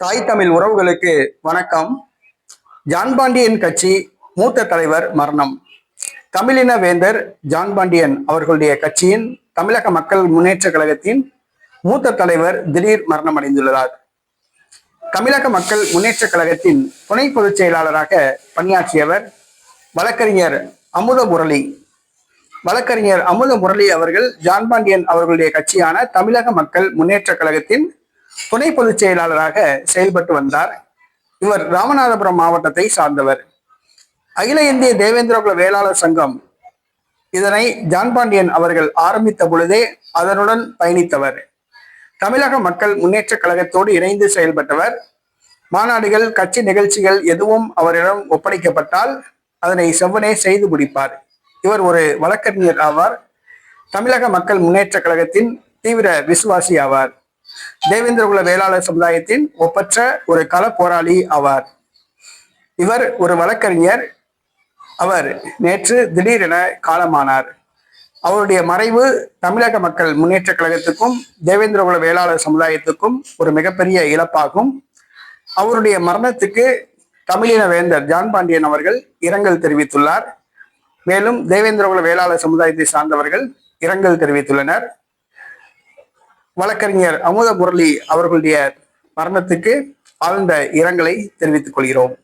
தாய் தமிழ் உறவுகளுக்கு வணக்கம். ஜான் பாண்டியன் கட்சி மூத்த தலைவர் மரணம். தமிழின வேந்தர் ஜான் பாண்டியன் அவர்களுடைய கட்சியின் தமிழக மக்கள் முன்னேற்ற கழகத்தின் மூத்த தலைவர் திடீர் மரணம் அடைந்துள்ளார் தமிழக மக்கள் முன்னேற்ற கழகத்தின் துணை பொதுச் செயலாளராக பணியாற்றியவர் வழக்கறிஞர் அமுத முரளி. வழக்கறிஞர் அமுத முரளி அவர்கள் ஜான் பாண்டியன் அவர்களுடைய கட்சியான தமிழக மக்கள் முன்னேற்ற கழகத்தின் துணை பொதுச் செயலாளராக செயல்பட்டு வந்தார். இவர் ராமநாதபுரம் மாவட்டத்தை சார்ந்தவர். அகில இந்திய தேவேந்திரகுல வேளாளர் சங்கம் இதனை ஜான் பாண்டியன் அவர்கள் ஆரம்பித்த பொழுதே அதனுடன் பயணித்தவர். தமிழக மக்கள் முன்னேற்ற கழகத்தோடு இணைந்து செயல்பட்டவர். மாநாடுகள் கட்சி நிகழ்ச்சிகள் எதுவும் அவரிடம் ஒப்படைக்கப்பட்டால் அதனை செவ்வனே செய்து முடிப்பார். இவர் ஒரு வழக்கறிஞர் ஆவார். தமிழக மக்கள் முன்னேற்ற கழகத்தின் தீவிர விசுவாசி ஆவார். தேவேந்திரகுல வேளாளர் சமுதாயத்தின் ஒப்பற்ற ஒரு கள போராளி ஆவார். இவர் ஒரு வழக்கறிஞர். அவர் நேற்று திடீரென காலமானார். அவருடைய மறைவு தமிழக மக்கள் முன்னேற்ற கழகத்துக்கும் தேவேந்திரகுல வேளாளர் சமுதாயத்துக்கும் ஒரு மிகப்பெரிய இழப்பாகும். அவருடைய மரணத்துக்கு தமிழின வேந்தர் ஜான் பாண்டியன் அவர்கள் இரங்கல் தெரிவித்துள்ளார். மேலும் தேவேந்திரகுல வேளாளர் சமுதாயத்தை சார்ந்தவர்கள் இரங்கல் தெரிவித்துள்ளனர். வழக்கறிஞர் அமுத முரளி அவர்களுடைய மரணத்துக்கு ஆழ்ந்த இரங்கலை தெரிவித்துக் கொள்கிறோம்.